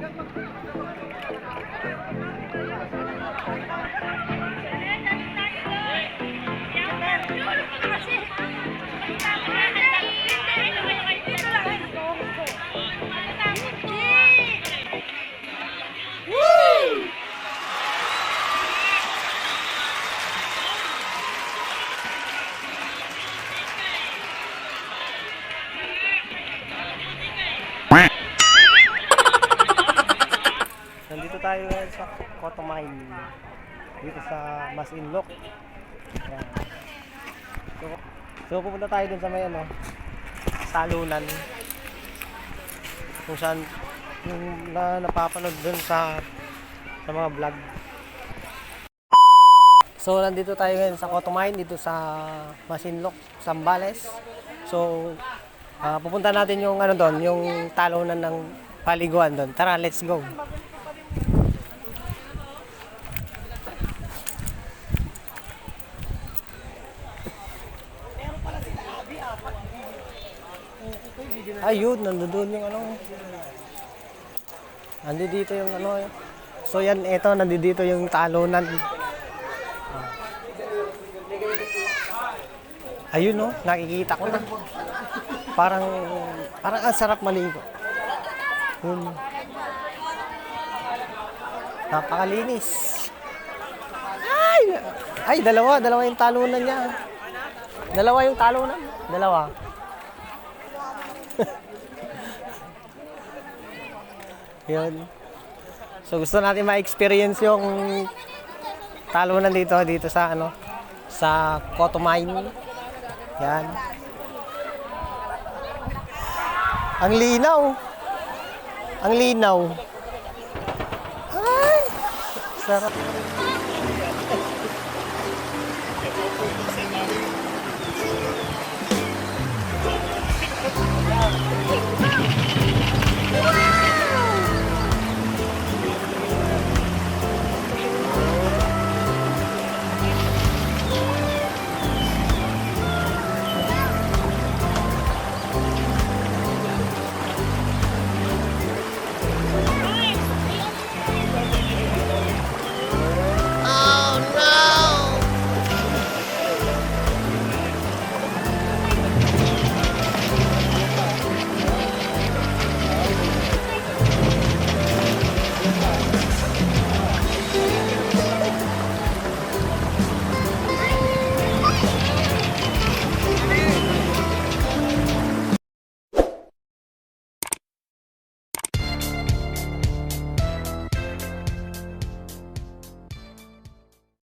Yeah, tayo ngayon sa Cotto Mine. Dito sa Masinloc. Ayan. So, so pupunta tayo dun sa may ano, salunan. Kung saan yung na, napapanood dun sa sa mga vlog. So nandito tayo ngayon sa Cotto Mine dito sa Masinloc, Sambales. So ah, pupunta natin yung ano doon, yung talunan ng paliguan doon. Tara, let's go. Ayun, nandoon yung ano. Nandito dito yung ano. So yan, eto, nandito dito yung talunan. Ayun no, nakikita ko na. Parang, parang ang sarap maligo. Yun. Napakalinis. Ay! Ay, dalawa, dalawa yung talunan niya. Dalawa yung talunan. Dalawa. Yun. So gusto natin ma-experience yung talunan dito dito sa ano sa Cotto Mine. Yan. Ang linaw. Ang linaw. Ay! Sarap.